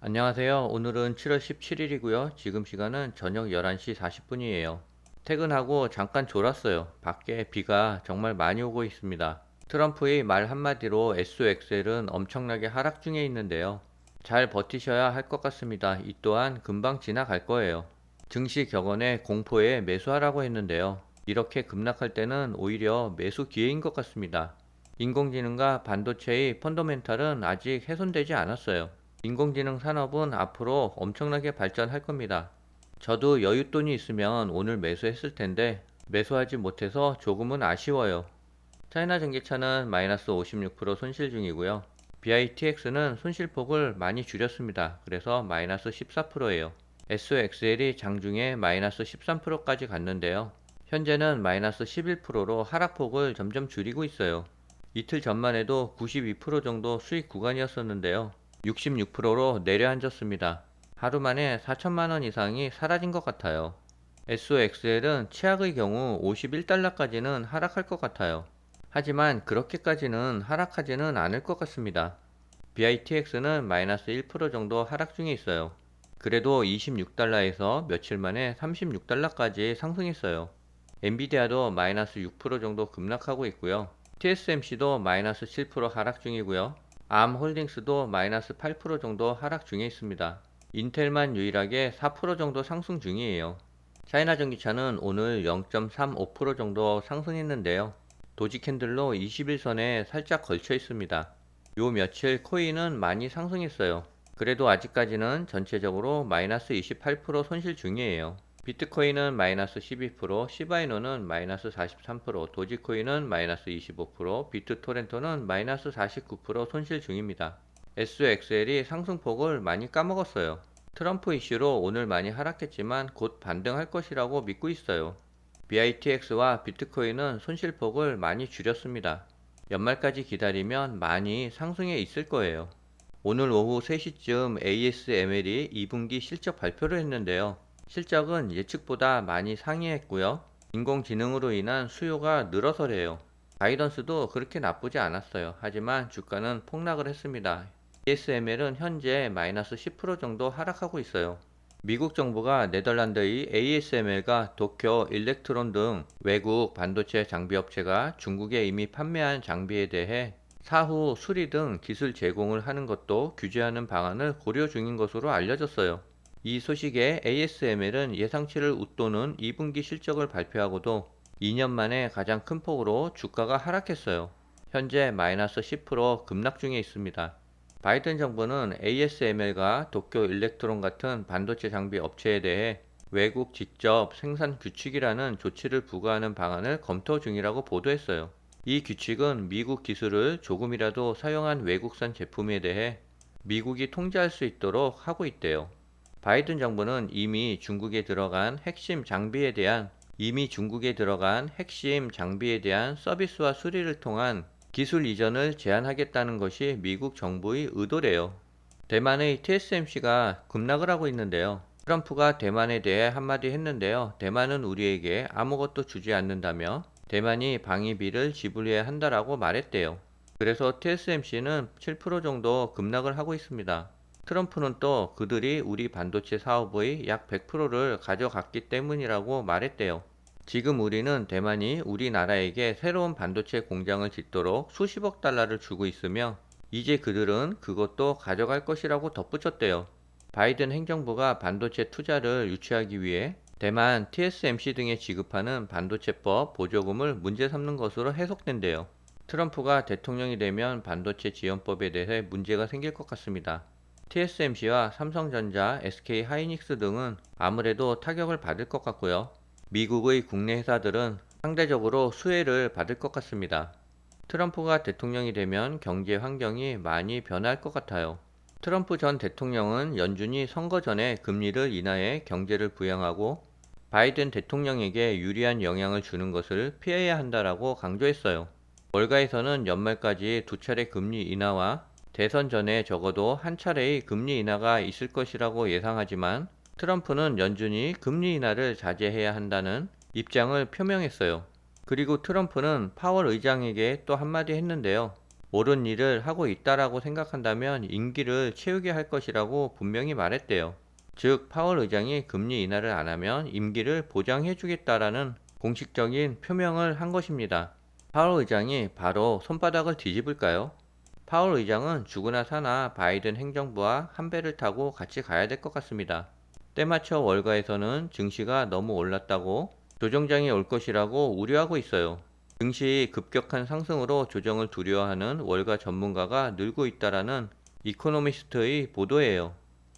안녕하세요. 오늘은 7월 17일이고요. 지금 시간은 저녁 11시 40분이에요. 퇴근하고 잠깐 졸았어요. 밖에 비가 정말 많이 오고 있습니다. 트럼프의 말 한마디로 SOXL은 엄청나게 하락 중에 있는데요. 잘 버티셔야 할 것 같습니다. 이 또한 금방 지나갈 거예요. 증시 격언에 공포에 매수하라고 했는데요. 이렇게 급락할 때는 오히려 매수 기회인 것 같습니다. 인공지능과 반도체의 펀더멘탈은 아직 훼손되지 않았어요. 인공지능 산업은 앞으로 엄청나게 발전할 겁니다. 저도 여윳돈이 있으면 오늘 매수했을 텐데 매수하지 못해서 조금은 아쉬워요. 차이나 전기차는 마이너스 56% 손실 중이고요. BITX는 손실폭을 많이 줄였습니다. 그래서 마이너스 14%예요. SOXL이 장중에 마이너스 13%까지 갔는데요. 현재는 마이너스 11%로 하락폭을 점점 줄이고 있어요. 이틀 전만 해도 92% 정도 수익 구간이었었는데요. 66%로 내려앉았습니다. 하루 만에 4천만 원 이상이 사라진 것 같아요. SOXL은 최악의 경우 51달러까지는 하락할 것 같아요. 하지만 그렇게까지는 하락하지는 않을 것 같습니다. BITX는 마이너스 1% 정도 하락 중에 있어요. 그래도 26달러에서 며칠 만에 36달러까지 상승했어요. 엔비디아도 마이너스 6% 정도 급락하고 있고요. TSMC도 마이너스 7% 하락 중이고요. 암 홀딩스도 마이너스 8% 정도 하락 중에 있습니다. 인텔만 유일하게 4% 정도 상승 중이에요. 차이나 전기차는 오늘 0.35% 정도 상승했는데요. 도지 캔들로 21선에 살짝 걸쳐 있습니다. 요 며칠 코인은 많이 상승했어요. 그래도 아직까지는 전체적으로 마이너스 28% 손실 중이에요. 비트코인은 마이너스 12%, 시바이노는 마이너스 43%, 도지코인은 마이너스 25%, 비트토렌토는 마이너스 49% 손실 중입니다. SOXL이 상승폭을 많이 까먹었어요. 트럼프 이슈로 오늘 많이 하락했지만 곧 반등할 것이라고 믿고 있어요. BITX와 비트코인은 손실폭을 많이 줄였습니다. 연말까지 기다리면 많이 상승해 있을 거예요. 오늘 오후 3시쯤 ASML이 2분기 실적 발표를 했는데요. 실적은 예측보다 많이 상회했고요. 인공지능으로 인한 수요가 늘어서래요. 가이던스도 그렇게 나쁘지 않았어요. 하지만 주가는 폭락을 했습니다. ASML은 현재 마이너스 10% 정도 하락하고 있어요. 미국 정부가 네덜란드의 ASML과 도쿄 일렉트론 등 외국 반도체 장비 업체가 중국에 이미 판매한 장비에 대해 사후 수리 등 기술 제공을 하는 것도 규제하는 방안을 고려 중인 것으로 알려졌어요. 이 소식에 ASML은 예상치를 웃도는 2분기 실적을 발표하고도 2년 만에 가장 큰 폭으로 주가가 하락했어요. 현재 마이너스 10% 급락 중에 있습니다. 바이든 정부는 ASML과 도쿄 일렉트론 같은 반도체 장비 업체에 대해 외국 직접 생산 규칙이라는 조치를 부과하는 방안을 검토 중이라고 보도했어요. 이 규칙은 미국 기술을 조금이라도 사용한 외국산 제품에 대해 미국이 통제할 수 있도록 하고 있대요. 바이든 정부는 이미 중국에 들어간 핵심 장비에 대한 이미 중국에 들어간 핵심 장비에 대한 서비스와 수리를 통한 기술 이전을 제한하겠다는 것이 미국 정부의 의도래요. 대만의 TSMC가 급락을 하고 있는데요. 트럼프가 대만에 대해 한마디 했는데요. 대만은 우리에게 아무것도 주지 않는다며 대만이 방위비를 지불해야 한다라고 말했대요. 그래서 TSMC는 7% 정도 급락을 하고 있습니다. 트럼프는 또 그들이 우리 반도체 사업의 약 100%를 가져갔기 때문이라고 말했대요. 지금 우리는 대만이 우리나라에게 새로운 반도체 공장을 짓도록 수십억 달러를 주고 있으며 이제 그들은 그것도 가져갈 것이라고 덧붙였대요. 바이든 행정부가 반도체 투자를 유치하기 위해 대만 TSMC 등에 지급하는 반도체법 보조금을 문제 삼는 것으로 해석된대요. 트럼프가 대통령이 되면 반도체 지원법에 대해 문제가 생길 것 같습니다. TSMC와 삼성전자, SK 하이닉스 등은 아무래도 타격을 받을 것 같고요. 미국의 국내 회사들은 상대적으로 수혜를 받을 것 같습니다. 트럼프가 대통령이 되면 경제 환경이 많이 변할 것 같아요. 트럼프 전 대통령은 연준이 선거 전에 금리를 인하해 경제를 부양하고 바이든 대통령에게 유리한 영향을 주는 것을 피해야 한다라고 강조했어요. 월가에서는 연말까지 두 차례 금리 인하와 대선 전에 적어도 한 차례의 금리 인하가 있을 것이라고 예상하지만 트럼프는 연준이 금리 인하를 자제해야 한다는 입장을 표명했어요. 그리고 트럼프는 파월 의장에게 또 한마디 했는데요. 옳은 일을 하고 있다라고 생각한다면 임기를 채우게 할 것이라고 분명히 말했대요. 즉 파월 의장이 금리 인하를 안 하면 임기를 보장해 주겠다라는 공식적인 표명을 한 것입니다. 파월 의장이 바로 손바닥을 뒤집을까요? 파월 의장은 죽으나 사나 바이든 행정부와 한 배를 타고 같이 가야 될 것 같습니다. 때맞춰 월가에서는 증시가 너무 올랐다고 조정장이 올 것이라고 우려하고 있어요. 증시 급격한 상승으로 조정을 두려워하는 월가 전문가가 늘고 있다라는 이코노미스트의 보도예요.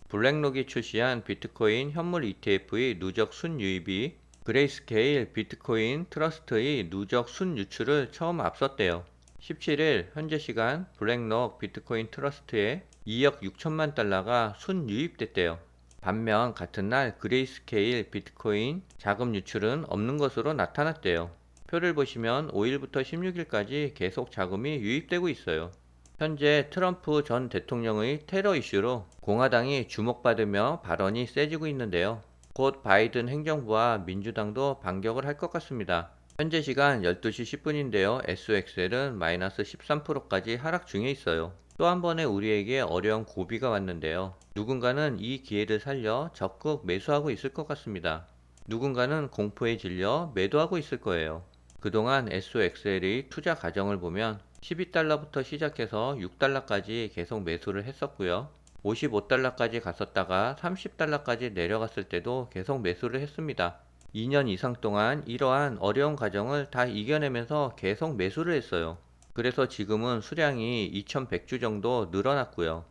블랙록이 출시한 비트코인 현물 ETF의 누적 순유입이 그레이스케일 비트코인 트러스트의 누적 순유출을 처음 앞섰대요. 17일 현재 시간 블랙록 비트코인 트러스트에 2억 6천만 달러가 순유입됐대요. 반면 같은 날 그레이스케일 비트코인 자금 유출은 없는 것으로 나타났대요. 표를 보시면 5일부터 16일까지 계속 자금이 유입되고 있어요. 현재 트럼프 전 대통령의 테러 이슈로 공화당이 주목받으며 발언이 세지고 있는데요. 곧 바이든 행정부와 민주당도 반격을 할 것 같습니다. 현재 시간 12시 10분인데요. SXL은 마이너스 13%까지 하락 중에 있어요. 또 한 번의 우리에게 어려운 고비가 왔는데요. 누군가는 이 기회를 살려 적극 매수하고 있을 것 같습니다. 누군가는 공포에 질려 매도하고 있을 거예요. 그동안 SOXL의 투자 과정을 보면 12달러부터 시작해서 6달러까지 계속 매수를 했었고요. 55달러까지 갔었다가 30달러까지 내려갔을 때도 계속 매수를 했습니다. 2년 이상 동안 이러한 어려운 과정을 다 이겨내면서 계속 매수를 했어요. 그래서 지금은 수량이 2100주 정도 늘어났고요.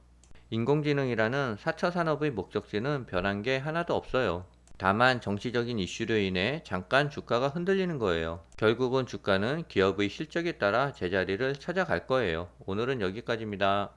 인공지능이라는 4차 산업의 목적지는 변한 게 하나도 없어요. 다만 정치적인 이슈로 인해 잠깐 주가가 흔들리는 거예요. 결국은 주가는 기업의 실적에 따라 제자리를 찾아갈 거예요. 오늘은 여기까지입니다.